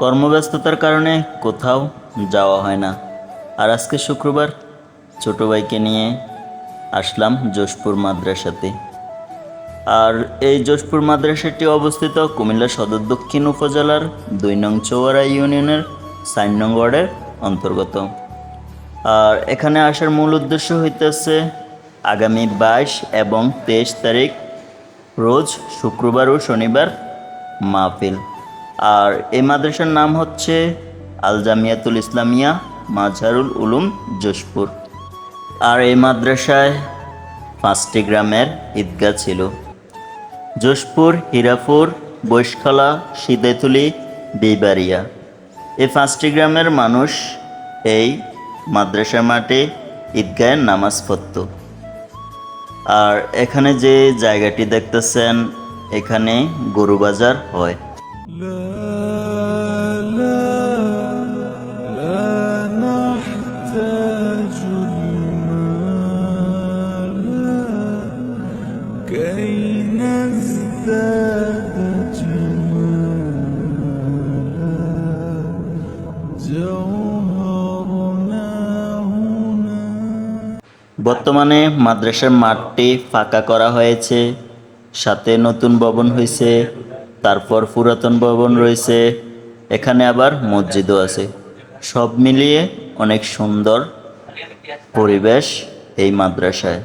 কর্মব্যস্ততার কারণে কোথাও যাওয়া হয় না। আর আজকে শুক্রবার ছোটো ভাইকে নিয়ে আসলাম যশপুর মাদ্রাসাতে। আর এই যশপুর মাদ্রাসাটি অবস্থিত কুমিল্লা সদর দক্ষিণ উপজেলার দুই নং চৌয়ারা ইউনিয়নের সাইন নং ওয়ার্ডের অন্তর্গত। আর এখানে আসার মূল উদ্দেশ্য হইতেছে আগামী বাইশ এবং তেইশ তারিখ রোজ শুক্রবার ও শনিবার মাহফিল। আর এই মাদ্রাসার নাম হচ্ছে আল জামিয়াতুল ইসলামিয়া মাঝারুল উলুম যশপুর। আর এই মাদ্রাসায় পাঁচটি গ্রামের ঈদগাহ ছিল। যশপুর, হীরাপুর, বৈশখালা সিদেতুলি বিবারিয়া এই পাঁচটি গ্রামের মানুষ এই মাদ্রাসা মাঠে ঈদগাহের নামাজ পড়ত। আর এখানে যে জায়গাটি দেখতেছেন, এখানে গরু বাজার হয়। نحتاج المال كي نزداد جمالا جوهرنا هنا বর্তমানে মাদ্রাসার মাঠটি ফাঁকা করা হয়েছে সাথে নতুন ভবন হয়েছে তারপর পুরাতন ভবন রয়েছে, এখানে আবার মসজিদও আছে। সব মিলিয়ে অনেক সুন্দর পরিবেশ এই মাদ্রাসায়।